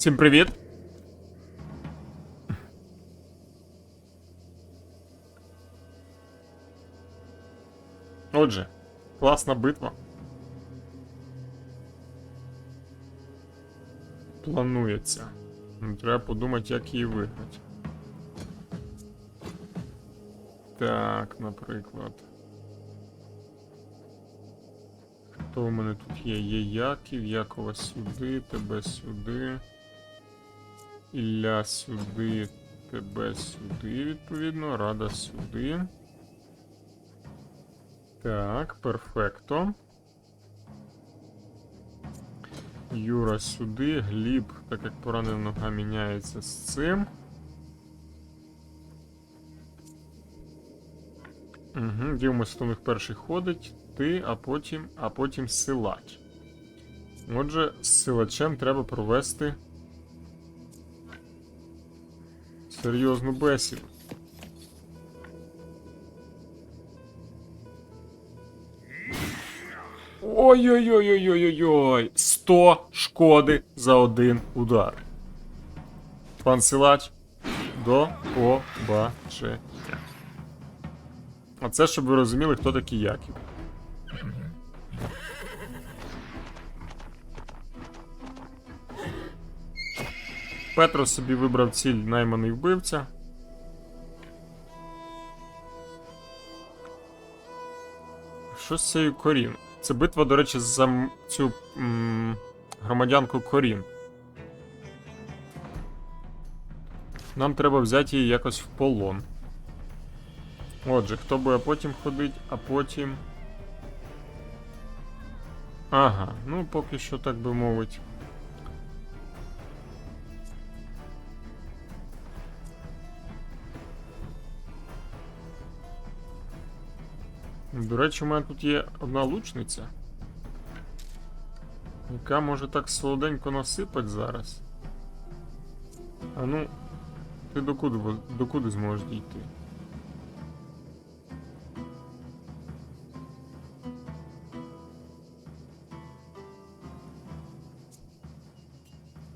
Всім привіт! Отже, класна битва. Планується. Ну, Треба подумати, як її виграти. Так, наприклад. Хто у мене тут є? Є Яків, Якова сюди, тебе сюди. Ілля сюди, тебе сюди, відповідно, Рада сюди. Так, перфекто. Юра сюди, Гліб, так як поранена нога міняється з цим. Угу, дивимося, хто в них перший ходить. Ти, а потім, а потім силач. Отже, з силачем треба провести серйозну бесіду. Ой-ой-ой-ой-ой-ой-ой! 100 шкоди за один удар. Пан силач, до побачення. А це, щоб ви розуміли, хто такий Яків. Петро собі вибрав ціль найманий вбивця. Що з цією Корін? Це битва, до речі, за цю м, громадянку Корін. Нам треба взяти її якось в полон. Отже, хто буде потім ходить, а потім. Ага, ну поки що так би мовити. До речі, у мене тут є одна лучниця, яка може так солоденько насипать зараз. А ну, ти докуди, докуди зможеш дійти?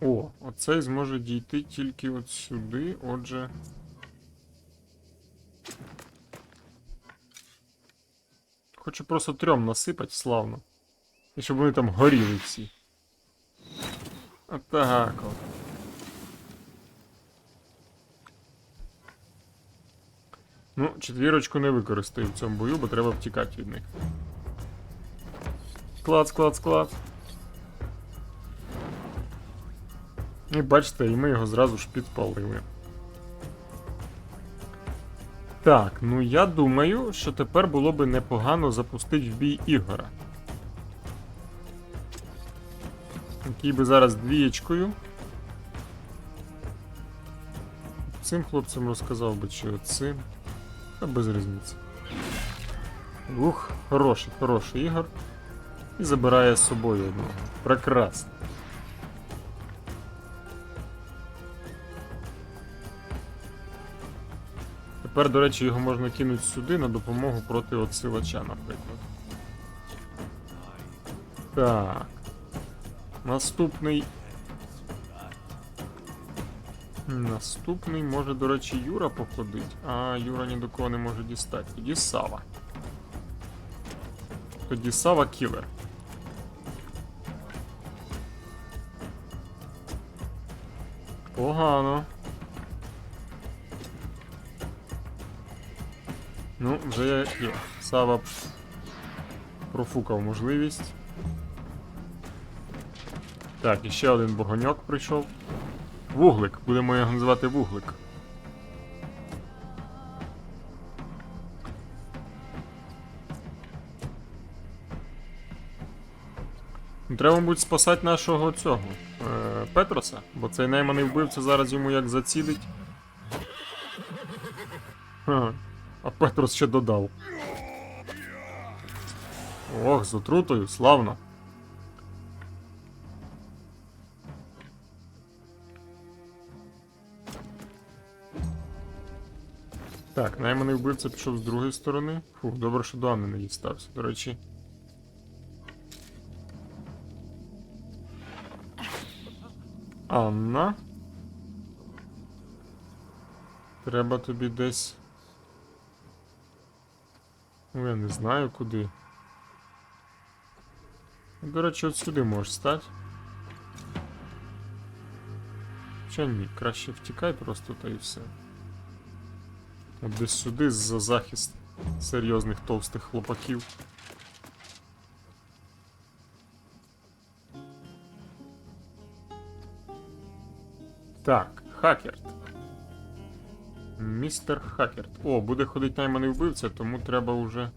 О, оцей зможе дійти тільки от сюди, отже. Хочу просто трьом насипать славно. І щоб вони там горіли всі. Отак от. Ну, четвірочку не використаю в цьому бою, бо треба втікати від них. Клац, клац, клац. І бачите, і ми його зразу ж підпалили. Так, ну я думаю, що тепер було би непогано запустити в бій Ігора. Який би зараз двієчкою. Цим хлопцям розказав би, чи цим. Та без різниці. Ух, хороший, хороший Ігор. І забирає з собою одного. Прекрасно. Тепер, до речі, його можна кинути сюди на допомогу проти отсилача, наприклад. Так. Наступний. Наступний може, до речі, Юра походить, а Юра ні до кого не може дістати. Тоді Сава. Тоді Сава кілер. Погано. Ну, вже є. Сава профукав можливість. Так, і ще один богоньок прийшов. Вуглик, будемо його називати вуглик. Ну, Треба, мабуть, спасати нашого цього е, Петроса, бо цей найманий вбивця зараз йому як зацідить. Ха, а Петрос ще додав. Ох, з отрутою, славно. Так, найманий вбивця пішов з другої сторони. Фух, добре, що до Анни не дістався. До речі. Анна. Треба тобі десь. Ну, я не знаю куди. До речі, от сюди можеш стати. Хоча ні, краще втікай просто та і все. От десь сюди за захист серйозних товстих хлопаків. Так, Хакерт. Містер Хакерт. О, буде ходить найманий вбивця, тому треба уже.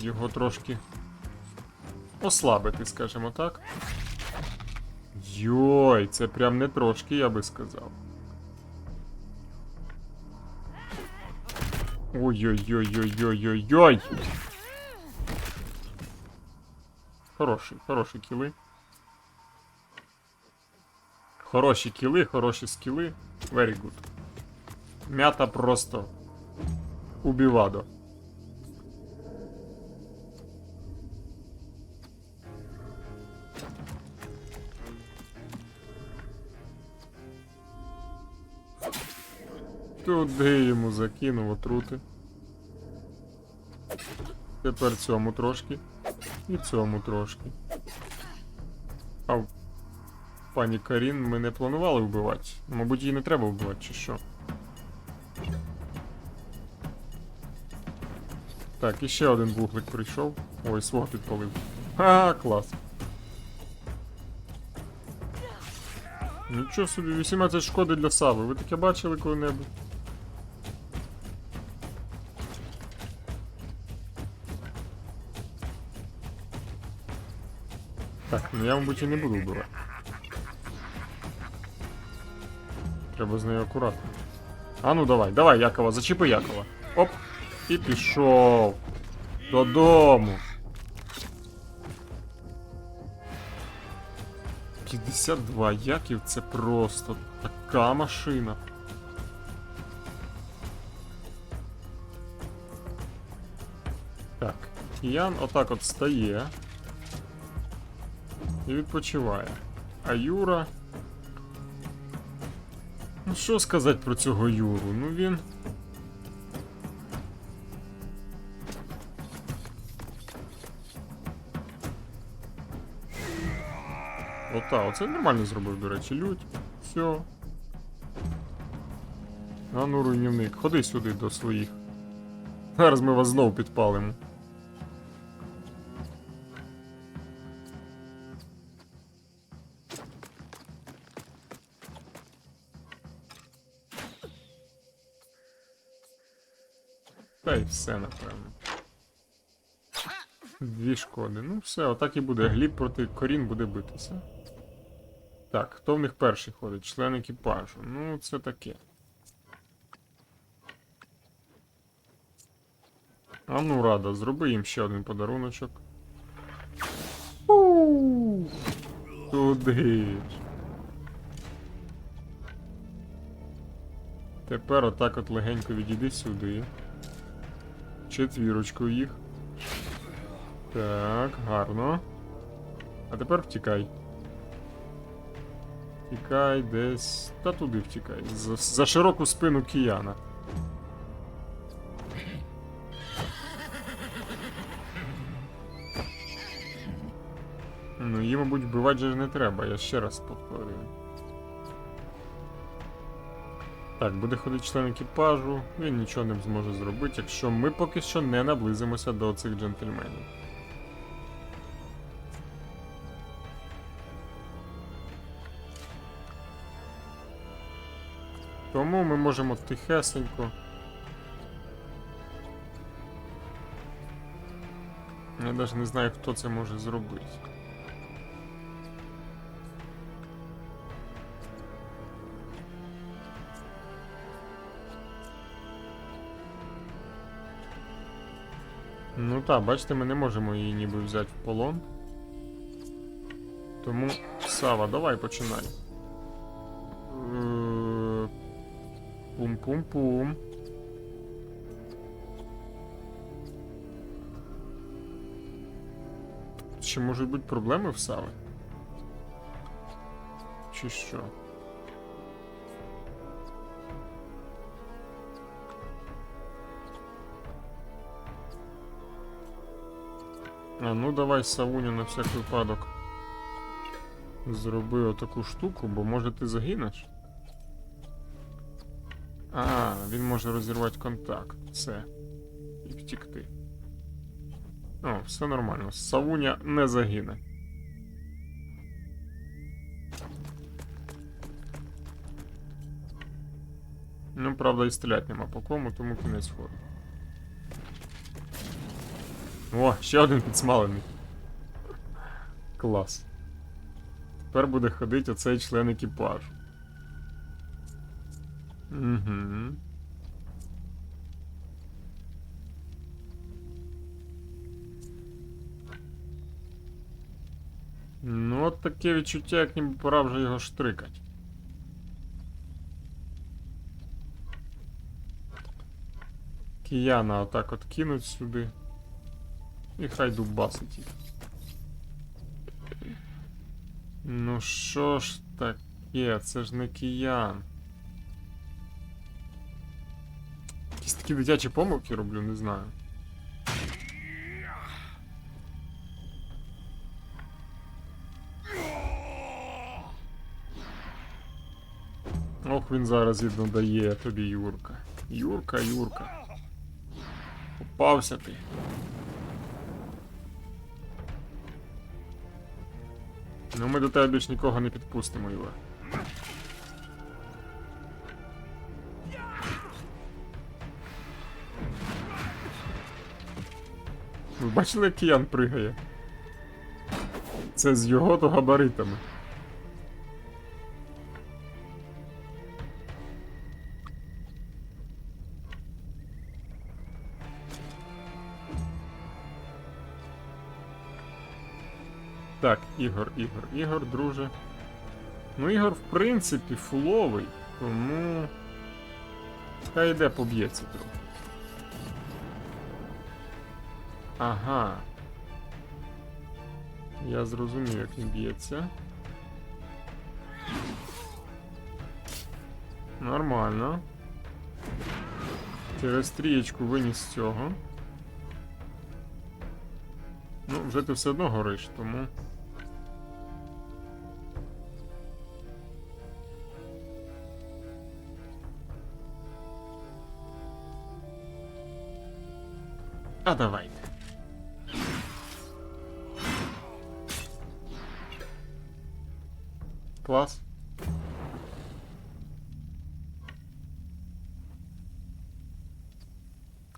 Його трошки ослабити, скажімо так. Йой, це прям не трошки, я би сказав. Ой-ой-ой-ой-ой-ой-ой! Хороший, хороші кіли. Хороші кіли, хороші скіли. Very good. Мята просто убивадо. Туди йому закинув отрути. Тепер цьому трошки. І цьому трошки. Пані Карін ми не планували вбивати. Мабуть, її не треба вбивати, чи що. Так, і ще один вуглик прийшов. Ой, свого підпалив. Ха, клас. Нічого собі, 18 шкоди для Сави. Ви таке бачили коли-небудь? Так, ну я, мабуть, і не буду вбивати. Треба з нею акуратно. А ну давай, давай, Якова, зачіпи Якова. Оп. І пішов. Додому. 52 Яків це просто така машина. Так, Ян отак от стає. І відпочиває. А Юра. Ну що сказати про цього Юру? Ну він. Ота, оце нормально зробив, до речі, лють. Все. А ну, руйнівник, ходи сюди до своїх. Зараз ми вас знову підпалимо. Все, напевно. Дві шкоди. Ну все, отак і буде. Гліб проти корін буде битися. Так, хто в них перший ходить? Член екіпажу. Ну, це таке. А ну, рада, зроби їм ще один подаруночок. Туди ж. Тепер отак от легенько відійди сюди. Четвірочку їх. Так, гарно. А тепер втікай. Втікай десь. Та туди втікай. За, за широку спину кияна. Ну, її, мабуть, вбивати же не треба, я ще раз повторюю. Так, буде ходити член екіпажу, він нічого не зможе зробити, якщо ми поки що не наблизимося до цих джентльменів. Тому ми можемо тихесенько. Я навіть не знаю, хто це може зробити. Ну так, бачите, ми не можемо її ніби взяти в полон. Тому, Сава, давай починай. Е, Пум-пум-пум. ще можуть бути проблеми в Сави? Чи що? А ну давай Савуню на всяк випадок. Зроби отаку штуку, бо може ти загинеш. А, він може розірвати контакт. Все. І втікти. О, все нормально. Савуня не загине. Ну, правда, і стріляти нема по кому, тому кінець ходу. О, ще один підсмалений. Клас. Тепер буде ходити оцей член екіпажу. Угу. Ну, от таке відчуття, як ніби пора вже його штрикать. Кияна отак от кинуть сюди. І хай дубасить їх. Ну що ж таке, це ж не киян. Якісь такі дитячі помилки роблю, не знаю. Ох, він зараз і надає тобі Юрка. Юрка, Юрка. Попався ти. Ну ми до тебе більш нікого не підпустимо, Юра. Ви бачили, як киян пригає? Це з його то габаритами. Ігор, Ігор, Ігор, друже. Ну, Ігор, в принципі, фуловий, тому. Хай йде поб'ється трохи. Ага. Я зрозумів, як він б'ється. Нормально. Через трієчку виніс цього. Ну, вже ти все одно гориш, тому. А давайте. Клас.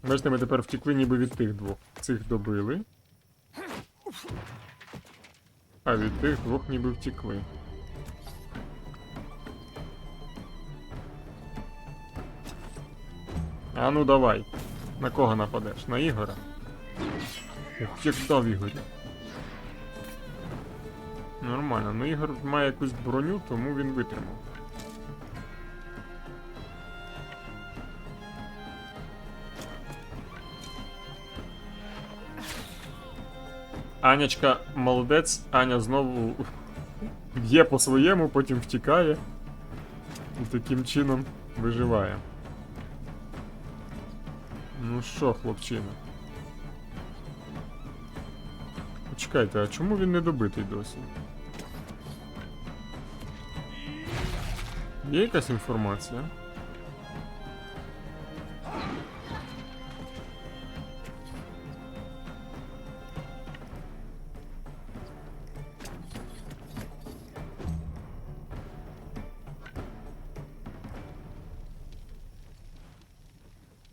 Бачите, ми тепер втекли ніби від тих двох. Цих добили. А від тих двох ніби втекли. А ну давай. На кого нападеш? На Ігора? Як дав Ігорі. Нормально, ну Ігор має якусь броню, тому він витримав. Анячка молодець, Аня знову б'є по своєму, потім втікає. І таким чином виживає. Ну що, хлопчина? Почекайте, а чому він не добитий досі? Є якась інформація?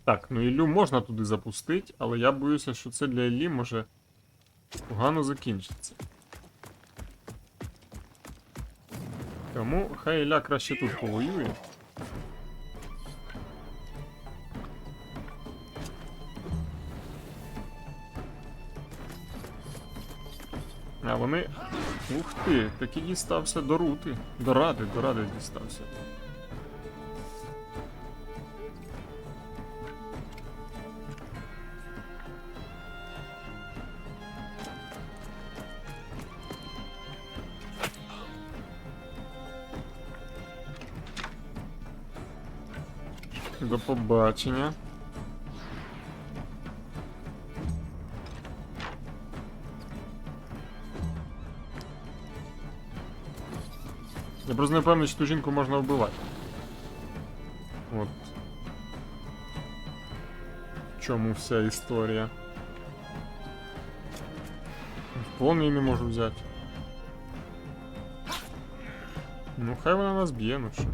Так, ну Іллю можна туди запустити, але я боюся, що це для Іллі може погано закінчиться. Тому хай Ілля краще тут повоює. А вони. Ух ти, таки дістався до рути. До ради, до ради дістався. До побачення. Я просто не впевнений, що ту жінку можна вбивати. От. В чому вся історія. В полон її не можу взяти. Ну, хай вона нас б'є, ну що.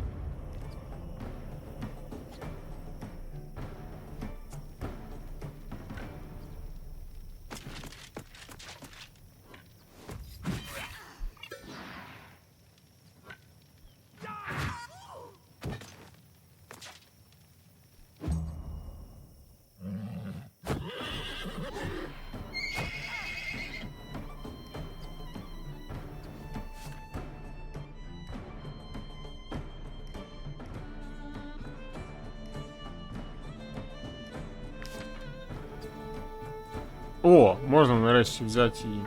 О, можна нарешті взяти її.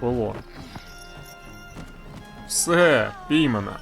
Полон. Все, піймана.